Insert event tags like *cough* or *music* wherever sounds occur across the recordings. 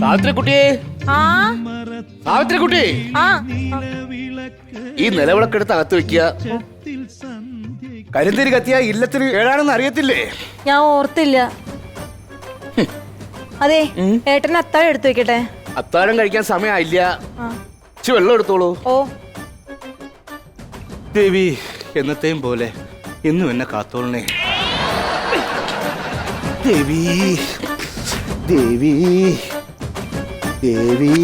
സാവിത്രി ആ. സാവിത്രി കുട്ടി ആ. ഈ നിലവിളക്കെടുത്ത് അകത്ത് വെക്കുക. കരിന്തിരി കത്തിയ ഇല്ലത്തിന് ഏഴാണെന്ന് അറിയത്തില്ലേ? ഞാൻ ഓർത്തില്ല. അതെ ഏട്ടൻ അത്താഴം എടുത്തു വെക്കട്ടെ? അത്താഴം കഴിക്കാൻ സമയമായില്ല. ഇച്ചി വെള്ളം എടുത്തോളൂ. ഓ. ദേവി എന്നത്തെയും പോലെ ഇന്നും എന്നെ കാത്തോളണേ. ദേവി ദേവി. ദേവി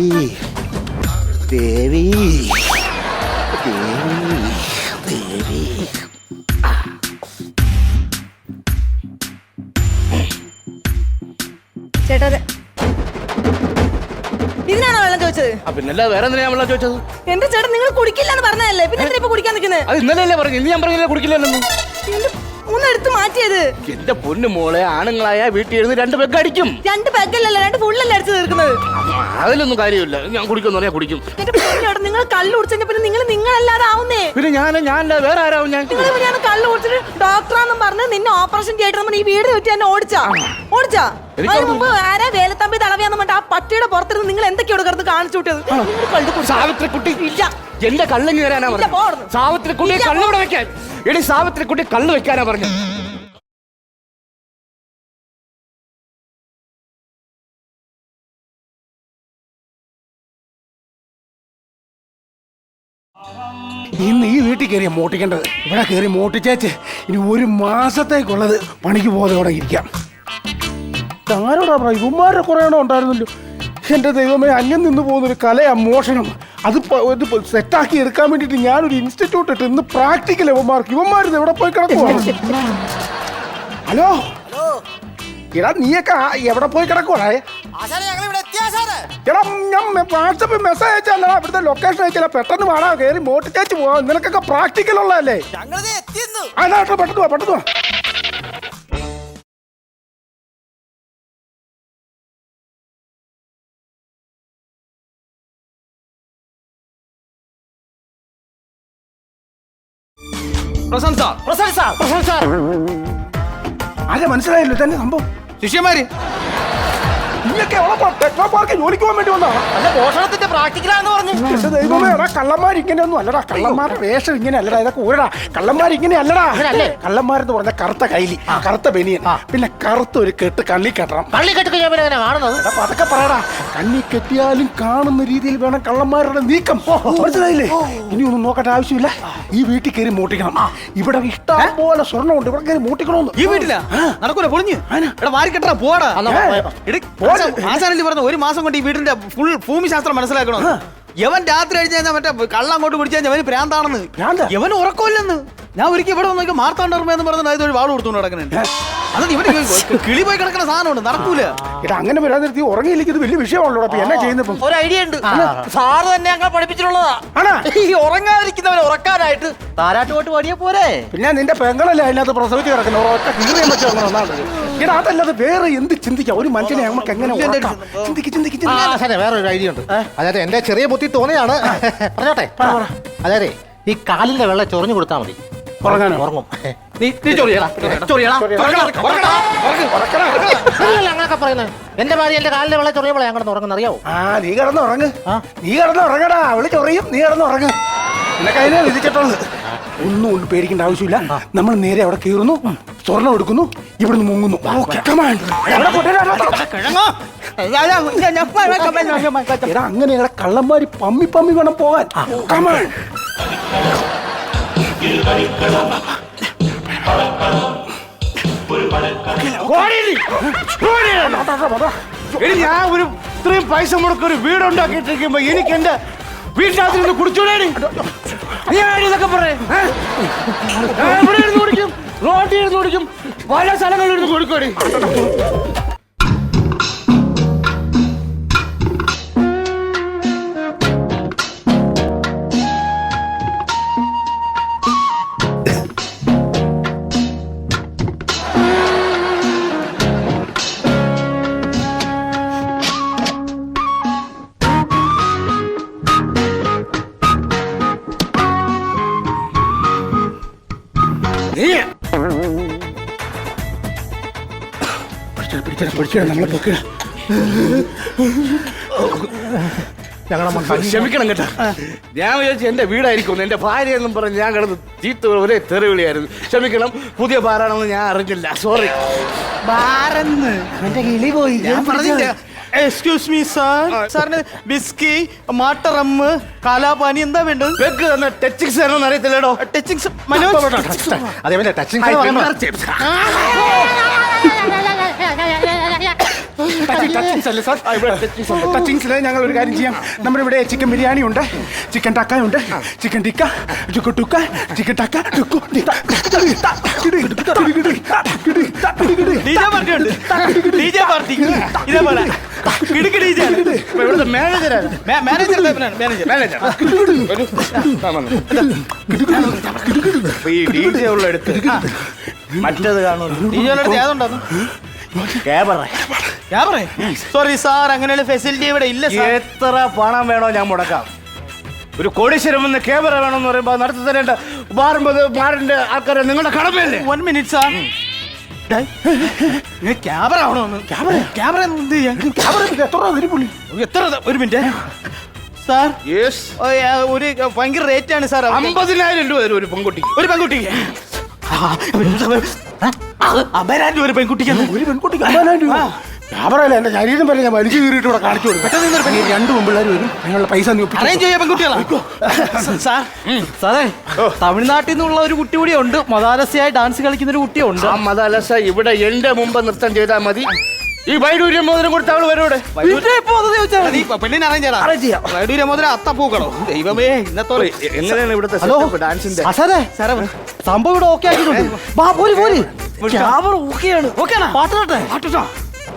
ദേവി ദേവി ദേവി. ചേട്ടാ ഇതിനാണോ വെള്ളം ചോദിച്ചത്? ആ പിന്നല്ല വേറെ എന്തിനാ നമ്മളാ ചോദിച്ചത്? എന്റെ ചേട്ടൻ നിങ്ങൾ കുടിക്കില്ല എന്ന് പറഞ്ഞതല്ലേ? പിന്നെ എന്തിനാ ഇപ്പൊ കുടിക്കാൻ നിൽക്കുന്നത് അത് ഇന്നലെ അല്ലേ പറഞ്ഞു ഇന്ന് ഞാൻ പറഞ്ഞില്ല കുടിക്കില്ലെന്നു ഒന്ന് എടുത്ത് മാറ്റിയത്. എന്റെ പൊന്നു മോളെ ആണുങ്ങളായ വീട്ടിൽ ഇരുന്ന് രണ്ട് പെഗ് അടിക്കും. രണ്ട് പാക്കല്ലല്ലോ രണ്ട് ഫുള്ളല്ലേ അടിച്ചു തീർക്കുന്നത്? അതിലൊന്നും കാര്യമില്ല. ഞാൻ കുടിക്കുമെന്ന് പറയാ കുടിക്കും. എന്റെ പൊന്നോട് നിങ്ങൾ കള്ളു കുടിച്ചെങ്കിൽ പിന്നെ നിങ്ങൾ നിങ്ങളല്ലാതെ ആവുന്നേ. പിന്നെ ഞാൻ ഞാൻ വേറെ ആരാവും ഞാൻ? നിങ്ങൾ ഞാൻ കള്ളു കുടിച്ചിട്ട് ഡോക്ടറാന്നും പറഞ്ഞ് നിന്നെ ഓപ്പറേഷൻ തിയേറ്റർ ഈ വീട് ചുറ്റി എന്നെ ഓടിച്ചാ. ഓടിച്ചാ? എനിക്ക് അതിന് മുമ്പ് ആരാ വേലത്തമ്പി തളവിയാന്ന് പറഞ്ഞിട്ട് ആ പട്ടിയുടെ പുറത്തിരുന്ന് നിങ്ങൾ എന്തൊക്കെയോട് കിടന്ന് കാണിച്ചു വിട്ടത്? സാവിത്രി കുട്ടി ഇല്ല. എന്റെ കള്ളിങ് വരാനാ. സാവിത്രി കുട്ടി കള്ളവിടെ വെക്കാൻ. എടി സാവിത്രി കുട്ടി കള്ളു വെക്കാനാ പറഞ്ഞു. ഇന്ന് ഈ വീട്ടിൽ കയറിയാ മോട്ടിക്കേണ്ടത്. ഇവിടെ കയറി മോട്ടിച്ചേച്ച് ഇനി ഒരു മാസത്തേക്കുള്ളത് പണിക്ക് പോകാതെ ഇവിടെ ഇരിക്കാം. ആരോടാ പറ ഇവന്മാരുടെ കുറേ എണ്ണം ഉണ്ടായിരുന്നല്ലോ. എന്റെ ദൈവമേ അന്യം നിന്ന് പോകുന്നൊരു കലയാ മോഷണം. അത് പ- സെറ്റാക്കി എടുക്കാൻ വേണ്ടിയിട്ട് ഞാനൊരു ഇൻസ്റ്റിറ്റ്യൂട്ട് ഇട്ട് ഇന്ന് പ്രാക്ടിക്കൽ ഇവന്മാർക്ക് യുവന്മാർ എവിടെ പോയി കിടക്കുവാണ് ഹലോ? എടാ നീയൊക്കെ എവിടെ പോയി കിടക്കുവാണേ എടാ ഞാൻ വാട്സപ്പിൽ മെസ്സേജ് അയച്ചല്ല ഇവിടുത്തെ ലൊക്കേഷൻ അയച്ചല്ല പെട്ടെന്ന് വാടാ കയറി മോട്ടിച്ചേച്ച് പോവാ. നിനക്കൊക്കെ പ്രാക്ടിക്കൽ ഉള്ളതല്ലേ? ഞങ്ങളിത് എത്തിയെന്നു. അതാ പെട്ടെന്ന് വാ പെട്ടെന്ന് വാ. പ്രശംസ സാർ. പ്രശംസ ആരെ മനസ്സിലായല്ലോ തന്നെ സംഭവം? ശിഷ്യന്മാര്. എവിടെ പോ- ടെക്നോ പാർക്ക് ജോലിക്ക് പോകാൻ വേണ്ടി വന്നാ അല്ല മോഷണത്തിന്റെ പ്രാക്ടിക്കലാന്ന് പറഞ്ഞു. പക്ഷെ ദൈവമേ എടാ കള്ളന്മാർ ഇങ്ങനെയൊന്നും അല്ലടാ. കള്ളന്മാരുടെ വേഷം ഇങ്ങനെ അല്ലടാ. ഇതൊക്കെ ഊരടാ കള്ളന്മാർ ഇങ്ങനെ അല്ലടാ. കള്ളന്മാരെന്ന് പറഞ്ഞ കറുത്ത കൈലി കറുത്ത ബനിയൻ പിന്നെ കറുത്ത ഒരു കെട്ട് കണ്ണി കെട്ടണം. കള്ളി കെട്ട് ഞാൻ കാണുന്നത്? അപ്പൊ അതൊക്കെ പറയടാ. കണ്ണി കെട്ടിയാലും കാണുന്ന രീതിയിൽ വേണം കള്ളന്മാരുടെ നീക്കം. മനസ്സിലായില്ലേ? ഇനി ഒന്നും നോക്കേണ്ട ആവശ്യമില്ല. ഈ വീട്ടിൽ കയറി മൂട്ടിക്കണം. ഇവിടെ ഇഷ്ടം പോലെ സ്വർണമുണ്ട്. ഇവിടെ കയറി മൂട്ടിക്കണമെന്ന് ഈ വീട്ടിലാ? നടക്കൂല പൊളിഞ്ഞു. ഇവിടെ മാറി കെട്ടടാ പോടാ ആശാനല്ലേ പറഞ്ഞു ഒരു മാസം കൊണ്ട് ഈ വീടിന്റെ ഫുൾ ഭൂമിശാസ്ത്രം മനസ്സിലാക്കണം? യവൻ രാത്രി അടിച്ചു കഴിഞ്ഞാൽ മറ്റേ കള്ളം അങ്ങോട്ട് പിടിച്ചു കഴിഞ്ഞാൽ അവന് പ്രാന്താണെന്ന്? യവൻ ഉറക്കമില്ലെന്ന്. ഞാൻ ഒരിക്കൽ ഇവിടെ വന്നു മാർത്താണ്ടർമ്മ എന്ന് പറഞ്ഞ ഇതൊരു വാൾ കൊടുത്തോണ്ട് കിടക്കുന്നുണ്ട് അത് ഇവന് *laughs* കിളി പോയി കിടക്കുന്ന സാധനമുണ്ട് നടക്കൂല. ഇത് അങ്ങനെ വരാതിരുത്തി ഉറങ്ങിയില്ലെങ്കിൽ ഇത് വലിയ വിഷയമാണല്ലോ അപ്പൊ എന്നാ ചെയ്യുന്നപ്പം ഒരു ഐഡിയ ഉണ്ട്. സാറ് തന്നെ ഞങ്ങളെ പഠിപ്പിച്ചിട്ടുള്ളതാ. ആണാ? ഈ ഉറങ്ങാതിരിക്കുന്നവരെ ഉറക്കാനായിട്ട് താരാട്ട് പോട്ട് പാടിയ പോരെ. പിന്നെ നിന്റെ പെങ്ങളല്ലേ അതിനകത്ത് പ്രസവിച്ച് കിടക്കുന്നത് ഒറ്റ കീറിയം വെച്ച് വന്നാണ് എടാ അതല്ലാതെ വേറെ എന്ത് ചിന്തിക്കാം? ഒരു മനുഷ്യനെ നമുക്ക് എങ്ങനെ ഉറക്കാം? ചിന്തിക്ക് ചിന്തിക്ക് ആ, ചിന്തിക്ക്. ശരി, വേറൊരു ഐഡിയ ഉണ്ട്. അതായത് എന്റെ ചെറിയ ബുദ്ധി തോന്നിയാണ് പറഞ്ഞോട്ടെ? അതായത് ഈ കാലിന്റെ വെള്ളം ചൊറിഞ്ഞു കൊടുത്താൽ മതി. ഉറങ്ങാനോ? ഉറങ്ങും. നീ നീ ചൊറിയടാ. ചൊറിയടാ. അങ്ങനൊക്കെ പറയുന്നത്. എന്റെ ഭാര്യ എന്റെ കാലിന്റെ വെള്ളം ചൊറിയുമ്പോഴേ ഞാൻ കിടന്ന് ഉറങ്ങുന്ന അറിയാവോ? ആ നീ കിടന്ന് ഉറങ്ങ്. നീ കിടന്ന് ഉറങ്ങടാ. അവൾ ചൊറിയും. നീ കിടന്ന് ഉറങ്ങ്. നിനക്ക് അതിനെ വിധിച്ചിട്ടുള്ളത് ഒന്നും കൊണ്ട് പേടിക്കേണ്ട ആവശ്യമില്ല. നമ്മൾ നേരെ അവിടെ കയറുന്നു. സ്വർണം എടുക്കുന്നു. ഇവിടുന്ന് മുങ്ങുന്നു. അങ്ങനെ കള്ളന്മാരി പമ്മി പമ്മി വേണം പോകാൻ. കമാൻ ഞാൻ ഒരു ഇത്രയും പൈസ മുടക്കൊരു വീട് ഉണ്ടാക്കിയിട്ടിരിക്കുമ്പോ എനിക്ക് എന്റെ വീട്ടിനകത്ത് കുടിച്ചോടേടി നീ ഞാൻ ഇതൊക്കെ പറയേ ഇവിടെ ഇരുന്ന് കുടിക്കും. റോട്ടിൽ ഇരുന്ന് കുടിക്കും. പല സ്ഥലങ്ങളിൽ ഇരുന്ന് കൊടുക്കടി പിടിച്ചടാ നമ്മളെ പൊക്കിട ഞങ്ങളെ ക്ഷമിക്കണം കേട്ടോ. ഞാൻ വിചാരിച്ചു എന്റെ വീടായിരിക്കും എന്റെ ഭാര്യ എന്നും പറഞ്ഞ് ഞാൻ കിടന്ന് ചീത്ത ഒരേ തെറിവിളിയായിരുന്നു. ക്ഷമിക്കണം പുതിയ ബാറാണെന്ന് ഞാൻ അറിഞ്ഞില്ല. സോറി ബാരെന്ന് എന്റെ കിളി പോയി. ഞാൻ പറഞ്ഞില്ല. എക്സ്ക്യൂസ് മീ സാർ സാറിന് ബിസ്കി മാട്ടറമ്മ് കാലാപാനി എന്താ വേണ്ടത്? പെഗ് തന്ന ടച്ചിങ്സ് ആണെന്ന് അറിയത്തില്ലടോ. ടച്ചിങ്സ് മനോജ് അതേപോലെ ടച്ചിങ് ടച്ചിങ്സിൽ ഞങ്ങൾ ഒരു കാര്യം ചെയ്യാം. നമ്മുടെ ഇവിടെ ചിക്കൻ ബിരിയാണി ഉണ്ട്. ചിക്കൻ ടക്ക ഉണ്ട്. ചിക്കൻ ടിക്ക ചുക്കു ടുക്ക ചിക്കൻ ടക്ക ടുക്കു മറ്റത് കാണുമല്ലോ ജെ അടുത്ത് ക്യാമറ ഞാൻ പറയും. സോറി സാർ അങ്ങനെയുള്ള ഫെസിലിറ്റി ഇവിടെ ഇല്ല സാർ എത്ര പണം വേണോ ഞാൻ മുടക്കാം. ഒരു കോടീശ്വരം എന്ന് ക്യാമറ വേണമെന്ന് പറയുമ്പോൾ നടത്തി തരേണ്ട ബാറുമ്പത് ബാറിന്റെ ആൾക്കാരെ നിങ്ങളുടെ കടമയല്ലേ? വൺ മിനിറ്റ് സാർ ക്യാമറ ആവണമെന്ന് ക്യാമറ ക്യാമറ എന്ത് ക്യാമറ എത്ര ഒരു മിനിറ്റ് സാർ ഒരു ഭയങ്കര റേറ്റ് ആണ് സാർ അമ്പതിനായിരം രൂപ ഒരു പെൺകുട്ടി ഒരു പെൺകുട്ടിക്ക്? അമ്പതിനായിരം രൂപ ഒരു പെൺകുട്ടിക്ക് ഒരു പെൺകുട്ടിക്ക് അമ്പതിനായിരം രൂപ. ക്യാമറയല്ല എന്റെ ശരീരം പറഞ്ഞ ഞാൻ വലിച്ചു കീറിയിട്ട് ഇവിടെ കാണിച്ചു കൊടുക്കും. ഈ രണ്ട് പെൺപിള്ളേർ വരും നിങ്ങളുടെ പൈസ നീ ഒപ്പിച്ച് അറേഞ്ച് ചെയ്യാൻ പെൺകുട്ടികളാ. സാർ സാറേ തമിഴ്നാട്ടിൽ നിന്നുള്ള ഒരു കുട്ടി കൂടി ഉണ്ട്. മതാലസയായി ഡാൻസ് കളിക്കുന്ന ഒരു കുട്ടിയുണ്ട് ആ മതാലസ ഇവിടെ എന്റെ മുമ്പ് നൃത്തം ചെയ്താൽ മതി. ഈ വൈഡൂര്യം മോതിരം കൊടുത്ത അവൾ വരൂടെ? നീ പെണ്ണിനെ അറേഞ്ച് അറേഞ്ച് ചെയ്യാം. റെഡിയിലെ മുതല അത്തപ്പൂക്കളോ ദൈവമേ ഇന്നത്തോളം എങ്ങനെയാണ് ഇവിടുത്തെ ഡാൻസിന്റെ സാറേ. സംഭവം ഇവിടെ ഓക്കെ ആക്കിയിട്ടുണ്ട്. വാ പോരി. പോര് ക്യാമറ ഓക്കെയാണ് ഓക്കെ പാട്ടാട്ടെ പാട്ടോ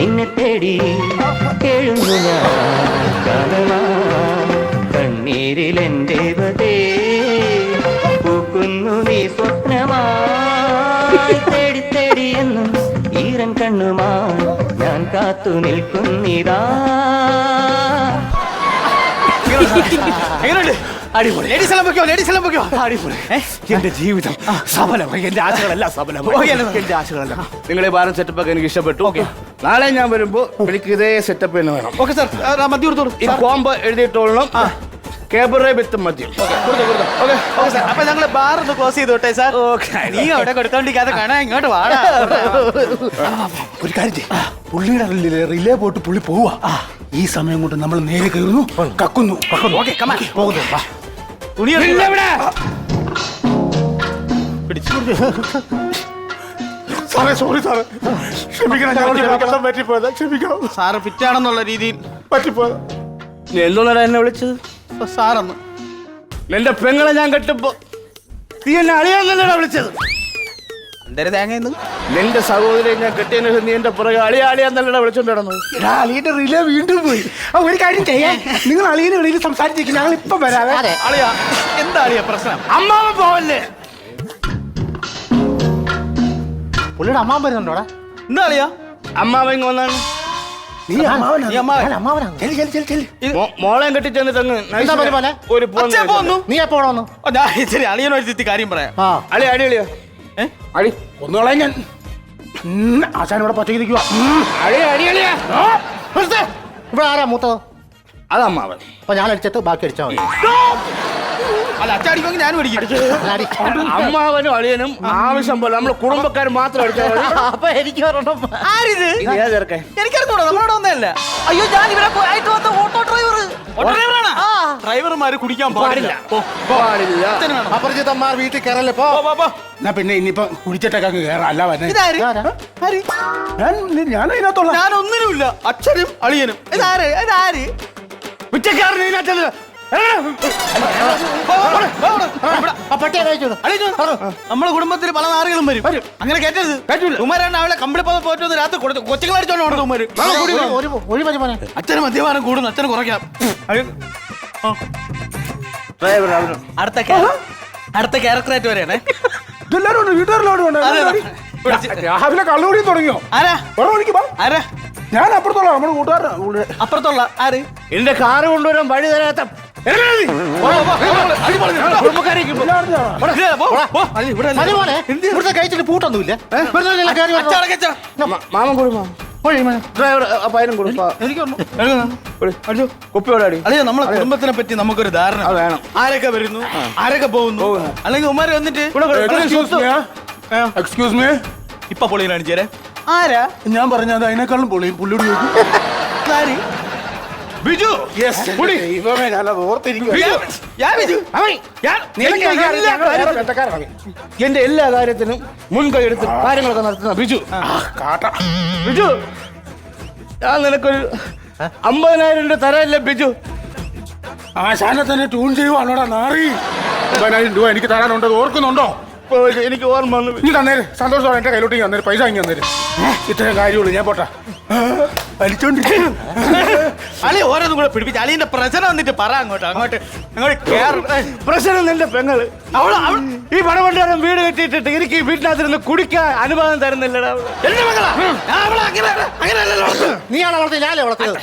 നിന്നെ തേടി കേഴുന്നു ഞാൻ കണ്ണീരിൽ എന്റെ ദേവതേ പൂക്കുന്നു നീ സ്വപ്നമായി. തേടി തേടി എന്നും ഈരൻ കണ്ണുമായി ഞാൻ കാത്തു നിൽക്കുന്നിതാ എങ്ങനെയുണ്ട്? അടിപൊളി. ലേഡീസ് എല്ലാം പൊയ്ക്കോ ലേഡീസ് എല്ലാം പൊയ്ക്കോ. അടിപൊളി. എന്റെ ജീവിതം സഫലമായി എന്റെ ആശകളെല്ലാം സഫലമായി? എന്റെ ആശകളെല്ലാം. നിങ്ങളെ ഭാരം സെറ്റപ്പ് ഒക്കെ എനിക്ക് ഇഷ്ടപ്പെട്ടു. നാളെ ഞാൻ വരുമ്പോ എനിക്ക് ഇതേ സെറ്റപ്പ് തന്നെ വേണം. Okay sir. മതി കൊടുത്തോളൂ ഈ കോമ്പ് എഴുതിയിട്ടോളണം. കേബറേ വിത്ത് മദ്യം. Okay sir. അപ്പൊ ഞങ്ങൾ ബാർ ഒന്ന് ക്ലോസ് ചെയ്തോട്ടെ സാർ. നീ അവിടെ കൊടുത്തോണ്ടിരിക്കാതെ കാണാൻ ഇങ്ങോട്ട് വാടാ. ഒരു കാര്യം. പുള്ളിയുടെ റിലേ- പോട്ട് പുള്ളി പോവാ. ഈ സമയം കൊണ്ട് നമ്മൾ നേരെ കയറുന്നു. കക്കുന്നു. പോകുന്നു. തുണി. സാറേ സോറി. സാറേ ക്ഷമിക്കണം. ഞങ്ങളോട് അബദ്ധം പറ്റിപ്പോയത്. ക്ഷമിക്കണം. സാറ് ഫിറ്റാണെന്നുള്ള രീതിയിൽ. പറ്റിപ്പോയത്. എന്നെ വിളിച്ചത്? സാറന്ന്. എന്റെ പെങ്ങളെ ഞാൻ കെട്ടുമ്പോ നീ എന്നെ അളിയാന്നല്ലടാ വിളിച്ചത്? എന്റെ തേങ്ങ നിന്റെ സഹോദരൻ ഞാൻ കെട്ടിയതിന് ശേഷം നീ എന്റെ പുറകെ അളിയ അളിയാന്നല്ലടാ വിളിച്ചോണ്ട് നടന്നത്. എടാ അളിയുടെ റിലേ വീണ്ടും പോയി. ആ ഒരു കാര്യം ചെയ്യാൻ നിങ്ങൾ അളിയുടെ ഇടയിൽ സംസാരിച്ചിരിക്കും. ഞങ്ങൾ ഇപ്പൊ വരാവേ. അളിയാ എന്താ അളിയ പ്രശ്നം? അമ്മാവ പോവല്ലേ? പുള്ളിയുടെ അമ്മാവൻ വരുന്നുണ്ടോടാ എന്താ അളിയ? അമ്മാവ ഇങ്ങ് വന്നാണ്. നീ അമ്മാവനാ? നീ അമ്മാവൻ. ഞാൻ അമ്മാവനാണ് ചെല്ലി ചെല്ലി ചെല്ലി ചെല്ലി. മോ- മോളെയും കെട്ടി ചെന്നിട്ട് അങ്ങ് എന്താ പരിപാടി? ഒരു പോന്ന് നീ എപ്പോ വന്നു ഓ, ഞാൻ ഇച്ചിരി അളിയനോട് ഇത്തിരി കാര്യം പറയാം. ആ. അളി അടി അളിയോ. ഏ? അടി ഒന്നുകളെ ഞാൻ. ആശാൻ ഇവിടെ പച്ചക്ക് നിൽക്കുക അടി അടി അളിയാ ഇവിടെ ആരാ മൂത്തത്? അത് അമ്മാവൻ. അപ്പൊ ഞാൻ അടിച്ചത് ബാക്കി അടിച്ചാൽ മതി. അല്ല അച്ഛൻ അടിക്കുമെങ്കിൽ ഞാനും അടിക്കും. അടി. അമ്മാവനും അളിയനും ആവശ്യം പോലെ നമ്മളെ കുടുംബക്കാർ മാത്രം അടിച്ചാൽ അപ്പൊ എനിക്ക് ആരിത്? എനിക്കറിഞ്ഞൂടാ നമ്മളോട് ഒന്നല്ല അയ്യോ ഞാൻ ഇവിടെ പോയിട്ട് വന്ന ഓട്ടോ ഡ്രൈവർ ഓട്ടോ ഡ്രൈവറാണ്? ഡ്രൈവർമാര് കുടിക്കാൻ പാടില്ല. പോ, പോ. പാടില്ല. അപരിചിതന്മാർ വീട്ടിൽ കയറല്ലേ പോ. പോ, പോ, പോ. എന്നാ പിന്നെ ഇനിയിപ്പൊ കുടിച്ചിട്ടൊക്കെ അങ്ങ് കയറാം. അല്ല വന്നെ ഇതാര്? ആര്? ഞാൻ ഞാൻ അതിനകത്തുള്ള ഞാൻ ഒന്നിനുമില്ല അച്ഛനും അളിയനും. ഇതാര്? ഇതാര്? ഉച്ചക്കാരൻ ഇതിനകത്തത് ആ അളിയൻ നമ്മളെ കുടുംബത്തിൽ പല നാറുകളും വരും. അങ്ങനെ കേട്ടരുത് ഉമാരാണ് അവളെ കമ്പിളി പോ- വന്ന് രാത്രി കൊടുത്തു കൊച്ചുങ്ങൾ അടിച്ചോണ്ട് പോകണം ഉമാര് അച്ഛന് മദ്യപാനം കൂടുന്നു. അച്ഛന് കുറയ്ക്കാം. ഡ്രൈവർ അടുത്ത ക്യാ- അടുത്ത ക്യാരക്ടറായിട്ട് വരെയാണേ. ഇതെല്ലാരും ഉണ്ട് വീട്ടുകാരെല്ലാവരും ഉണ്ട്. അതെ, അതെ. എല്ലാവരും. രാവിലെ കള്ളുകൂടി തുടങ്ങിയോ? ആരാ? എനിക്ക് വാ. ആരാ? ഞാൻ അപ്പുറത്തോളാം നമ്മുടെ കൂട്ടുകാരനാ. അപ്പുറത്തുള്ള ആര്? എന്റെ കാറ് കൊണ്ടുവരാൻ വഴി തരാത്ത ഇവിടുത്തെ കഴിച്ചിട്ട് പൂട്ടൊന്നുമില്ല. വെറുതെ ഇങ്ങനെ കയറി. മാ- മാമൻ കൊടുക്കും ഒഴി ഡ്രൈവർ പയനും കൊടുക്കും. എടുക്കണം. കുപ്പിയോടാടി അതെ നമ്മളെ കുടുംബത്തിനെ പറ്റി നമുക്കൊരു ധാരണ. വേണം. ആരൊക്കെ വരുന്നു? ആരൊക്കെ പോകുന്നു? അല്ലെങ്കിൽ ഉമാര് വന്നിട്ട് എക്സ്ക്യൂസ് മീ ഇപ്പൊ പൊളി കാണിച്ചേരെ ആരാ? ഞാൻ പറഞ്ഞത് അതിനേക്കാളും പൊളി. പുള്ളിയോട് ചോദിക്കും. *laughs* ബിജു! ദൈവമേ ഞാനത് ഓർത്തിരിക്കും ഞാൻ വിജു ഞാൻ- നിനക്ക് എല്ലാ കാര്യത്തിലും- എന്റെ എല്ലാ കാര്യത്തിനും മുൻകൈ എടുത്ത് കാര്യങ്ങളൊക്കെ നടത്തുന്ന ബിജു. കാട്ട. ബിജു! ഞാൻ നിനക്കൊരു അമ്പതിനായിരം രൂപ തരാല്ലേ ബിജു? ആ ശാല തന്നെ ട്യൂൺ ചെയ്യുവാണോടാ നാറി. അമ്പതിനായിരം രൂപ എനിക്ക് തരാനുണ്ട്? അത് ഓർക്കുന്നുണ്ടോ? ഇപ്പൊ എനിക്ക് ഓർമ്മ വന്നു നീ തന്നേര്. സന്തോഷത്തോടെ എന്റെ കയ്യിലോട്ട് ഇങ്ങ് തന്നേര്. പൈസ ഇങ്ങനെ തന്നേര്. ഇത്രയും കാര്യമുള്ളൂ ഞാൻ പോട്ടാ. വലിച്ചോണ്ടിരിക്കും അളി ഓരോന്നും കൂടെ പിടിപ്പിച്ച് അളിയന്റെ പ്രശ്നം വന്നിട്ട് പറ അങ്ങോട്ട് അങ്ങോട്ട്. അങ്ങോട്ട്. പ്രശ്നം നിന്റെ പെങ്ങൾ. അവൾ ഈ പണവണ്ടാരം വീട് കെട്ടിയിട്ടിട്ട് എനിക്ക് ഈ വീട്ടിനകത്തിരുന്ന് കുടിക്കാൻ അനുവാദം തരുന്നില്ലടാ. എന്റെ മകളാ. അവളെ അങ്ങനെ അങ്ങനെയല്ലല്ലോ നീയാണ് വളർത്തിയത്? ഞാനല്ലേ വളർത്തിയത്?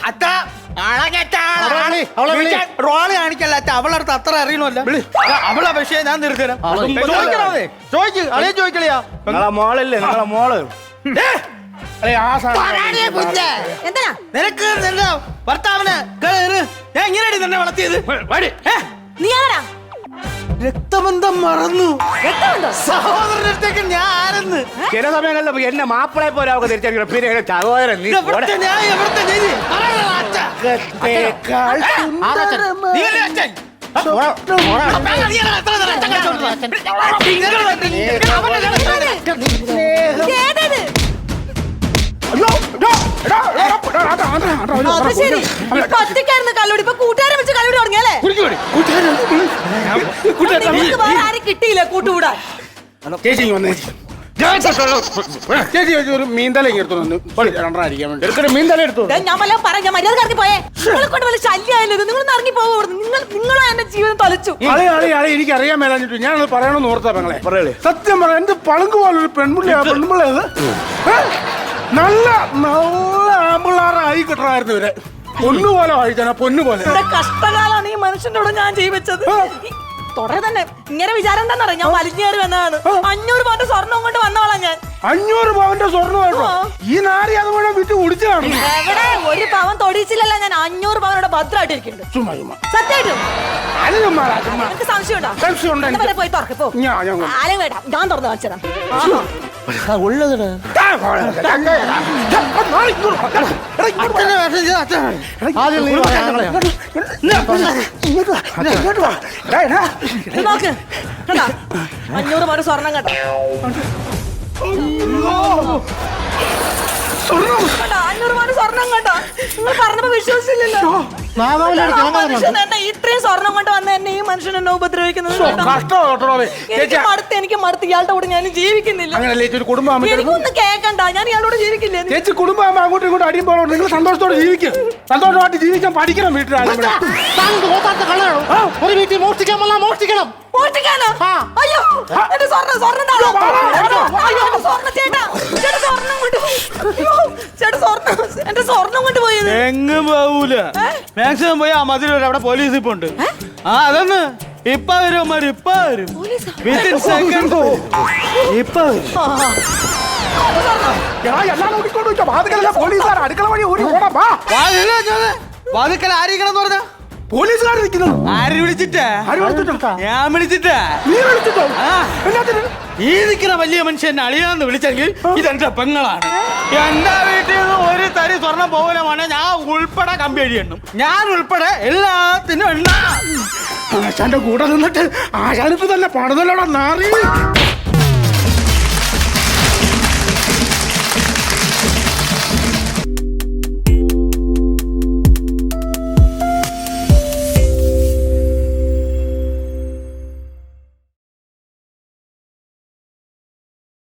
വിളി. റോൾ കാണിക്കല്ല അവളടുത്ത് അത്ര അറിയണമല്ല. അവളെ പക്ഷേ ഞാൻ നിർത്തരാം. ചോദിക്കണേ ചോദിക്ക് അളിയ ചോദിക്കളിയാ നിങ്ങളെ മോളല്ലേ നിങ്ങളെ മോൾ. എന്തിനാ? നിനക്ക് നിന്റെ ഭർത്താവിന് കേറ്. ഞാൻ ഇങ്ങനെയാണ് നിന്നെ വളർത്തിയത്? ഏ? നീ ആരാ? രക്തബന്ധം മറന്നു. അടുത്തേക്ക് ഞാൻ ആരെന്ന്? ചില സമയങ്ങളിൽ എന്നെ മാപ്പിളെ പോലെ അവർക്ക് പിന്നെ എങ്ങനെ സഹോദരൻ നീ ഞാൻ എവിടുത്തെ? നീ അത് ശരി. ഇപ്പൊ ഒറ്റയ്ക്കായിരുന്നു കല്ലുടി. ഇപ്പൊ കൂട്ടുകാരെ വെച്ച് കല്ലുടി തുടങ്ങിയല്ലേ നിങ്ങൾക്ക് വേറെ ആരും കിട്ടിയില്ല കൂട്ടുകൂടാൻ. ചേച്ചി ഇങ്ങ് വന്നേ. ചേച്ചി. ചേച്ചി ഒരു മീൻതല ഇങ്ങനെ എടുത്തു വന്നു രണ്ടെണ്ണം അടിക്കാൻ വേണ്ടി. എടുക്കൊരു മീൻ തല എടുത്തു ദേ, ഞാൻ വല്ല പറയാം ഞാൻ മര്യാദ ഇറങ്ങി പോയേ. നിങ്ങളെ കൊണ്ട് വല്ല ശല്യമായല്ലോ ഇത്? നിങ്ങൾ ഇറങ്ങി പോകും നിങ്ങൾ നിങ്ങളോ എന്റെ ജീവിതം തൊലച്ചു. അളെ അളെ അളെ എനിക്ക് അറിയാൻ മേലാഞ്ഞിട്ട് ഞാനത് പറയണമെന്ന് ഓർത്താ പെങ്ങളെ. പറയളേ. സത്യം പറ എന്ത് പളുങ്ക് പോലെ ഒരു പെൺപിള്ളയാ പെൺപിള്ളേ അത്? ഏ? നല്ല നല്ല ആമ്പിള്ളാറായി കിട്ടണമായിരുന്നു ഇവരെ. പൊന്നുപോലെ വായിച്ചാ പൊന്നുപോലെ. കഷ്ടകാലാണ് ഈ മനുഷ്യന്റെ കൂടെ ഞാൻ ജീവിച്ചത്. ഈ തന്നെ. ഇങ്ങനെ വിചാരം എന്താണെന്നറിയാം ഞാൻ വലിഞ്ഞേറി വന്നതാണ്. അഞ്ഞൂറ് പവന്റെ സ്വർണം കൊണ്ട് വന്നോളാം ഞാൻ. അഞ്ഞൂറ് പവന്റെ സ്വർണമായിട്ടോ ഈ നാരി അത് മുഴുവൻ വിറ്റ് കുടിച്ചു കാണും എവിടെ? ഒരു പവൻ തൊടിയിച്ചില്ലല്ല ഞാൻ. അഞ്ഞൂറ് പവനോടെ ഭദ്രമായിട്ട് ഇരിക്കുന്നുണ്ട് ചുമ്മാ ചുമ്മാ. സത്യമായിട്ടും? അത് ചുമ്മാ ചുമ്മാ. നിനക്ക് സംശയമുണ്ടോ? സംശയമുണ്ട് എന്നാ എനിക്ക്. വരെ പോയി തുറക്ക് പോ. ഞാൻ ഞാൻ വേണ്ട ഞാൻ തുറന്ന് കാണിച്ചതാ വാ, ഞങ്ങളെ. നോക്ക്. കണ്ടാ? അഞ്ഞൂറ് പവൻ സ്വർണം കേട്ടോ കണ്ടാ? അഞ്ഞൂറ് പവൻ സ്വർണം കേട്ടോ നിങ്ങൾ പറഞ്ഞപ്പോ വിശ്വസിച്ചില്ലല്ലോ. മനുഷ്യൻ എന്നെ ഇത്രയും സ്വർണം കൊണ്ട് വന്ന എന്നെ ഈ മനുഷ്യൻ എന്നെ ഉപദ്രവിക്കുന്നത് എനിക്ക് മടുത്ത് എനിക്ക് മടുത്ത്. ഇയാളുടെ കൂടെ ഞാൻ ജീവിക്കുന്നില്ല. കേൾക്കണ്ട എനിക്കൊന്നും കേക്കണ്ട. ഞാൻ ഇയാളോട് ജീവിക്കില്ല. ചേച്ചി കുടുംബം അങ്ങോട്ടും ഇങ്ങോട്ടും അടിയും പോകണം നിങ്ങൾ സന്തോഷത്തോടെ ജീവിക്കും. സന്തോഷമായിട്ട് ജീവിക്കാൻ പഠിക്കണം വീട്ടിലാണ് ഒരു വീട്ടിൽ മോഷ്ടിക്കാൻ വന്നാൽ മോഷ്ടിക്കണം. മോഷ്ടിക്കാനോ? അയ്യോ എന്റെ സ്വർണം സ്വർണം. അയ്യോ എന്റെ സ്വർണം ചേട്ടാ. ചേട്ടാ സ്വർണം അയ്യോ ചേട്ടാ സ്വർണം എന്റെ സ്വർണം കൊണ്ടുപോയത്. എങ്ങും പോവൂല. മാക്സിമം പോയി ആ മതിൽ വരെ അവിടെ പോലീസ് ഇപ്പൊ ഉണ്ട്. ആ അതൊന്ന് ഇപ്പൊ വരും ഇപ്പൊ വരും. വിത്തിൻ സെക്കൻഡ് ഇപ്പൊ വരും. എടാ, എല്ലാം ഓടിക്കൊണ്ട് വെച്ചോ. വാതിക്കലല്ല പോലീസുകാർ? അടുക്കള വഴി ഓടി ഓടാ. വാ. വാതിക്കൽ ആരിക്കണെന്ന് പറഞ്ഞ? പോലീസുകാർ നിൽക്കുന്നു ആര് വിളിച്ചിട്ടാ? ആര് വിളിച്ചിട്ടോ? ഞാൻ വിളിച്ചിട്ടാ. നീ വിളിച്ചിട്ടോ? ആ. എന്നാത്തിന്? ഈ നിൽക്കുന്ന വലിയ മനുഷ്യൻ അളിയാന്ന് വിളിച്ചെങ്കിൽ ഇതെന്റെ പെങ്ങളാണ്. എന്റെ വീട്ടിൽ നിന്ന് ഒരു തരി സ്വർണം പോകില്ല മോനെ. ഞാൻ ഉൾപ്പെടെ കമ്പി എഴുതിയെണ്ണും ഞാൻ ഉൾപ്പെടെ എല്ലാത്തിനും ആശാന്റെ കൂടെ നിന്നിട്ട് ആശാനിപ്പ് തന്നെ പണിതല്ലോടാ നാറി.